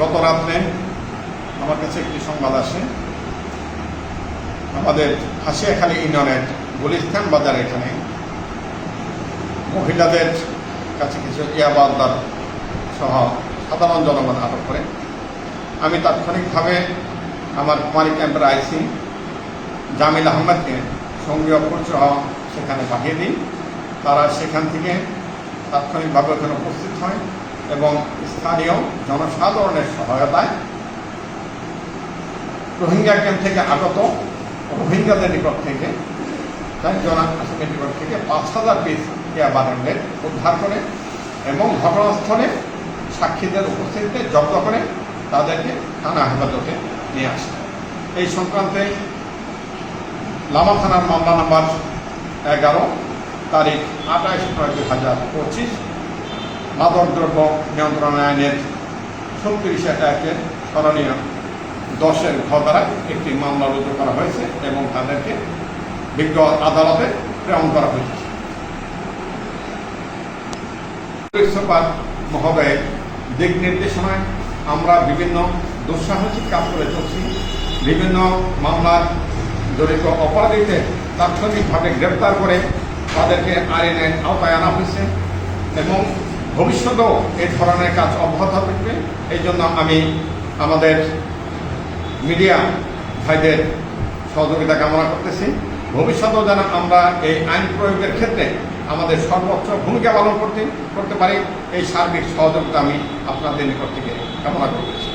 গত রাত্রে আমার কাছে একটি সংবাদ আসে। আমাদের হাসিয়াখালী ইউনিয়নের গুলিস্তান বাজার এখানে মহিলাদের কাছে কিছু ইয়াবাদার সহ সাধারণ জনগণ আটক করে। আমি তাৎক্ষণিকভাবে আমার কুমারী ক্যাম্পের আইসি জামিল আহমেদকে সঙ্গীয় সহ সেখানে পাঠিয়ে দিই। তারা সেখান থেকে তাৎক্ষণিকভাবে ওখানে উপস্থিত হয়। এবং স্থানীয় জনসাধারণের সহায়তায় রোহিঙ্গা ক্যাম্প থেকে আগত রোহিঙ্গাদের নিকট থেকে চারজন নিকট থেকে পাঁচ হাজার পিস ইয়াবা ট্যাবলেট উদ্ধার করে এবং ঘটনাস্থলে সাক্ষীদের উপস্থিতিতে জব্দ করে তাদেরকে থানা হেফাজতে নিয়ে আসে। এই সংক্রান্তে লামা থানার মামলা নাম্বার এগারো, তারিখ আঠাশ নয় দুই হাজার পঁচিশ মাদক দ্রব্য নিয়ন্ত্রণ আইনের ছত্রিশে একের স্মরণীয় দশের ঘ দ্বারা একটি মামলা রুজু করা হয়েছে এবং তাদেরকে বিজ্ঞ আদালতে প্রেরণ করা হয়েছে। সুপার মহোদয়ের দিক নির্দেশনায় আমরা বিভিন্ন দুঃসাহসিক কাজ করে চলছি। বিভিন্ন মামলার জড়িত অপরাধীদের তাৎক্ষণিকভাবে গ্রেপ্তার করে তাদেরকে আইনের আওতায় আনা হয়েছে এবং ভবিষ্যতেও এই ধরনের কাজ অব্যাহত থাকবে। এই জন্য আমি আমাদের মিডিয়া ভাইদের সহযোগিতা কামনা করতেছি। ভবিষ্যতেও যেন আমরা এই আইন প্রয়োগের ক্ষেত্রে আমাদের সর্বোচ্চ ভূমিকা পালন করতে করতে পারি। এই সার্বিক সহযোগিতা আমি আপনাদের নিকট থেকে কামনা করতেছি।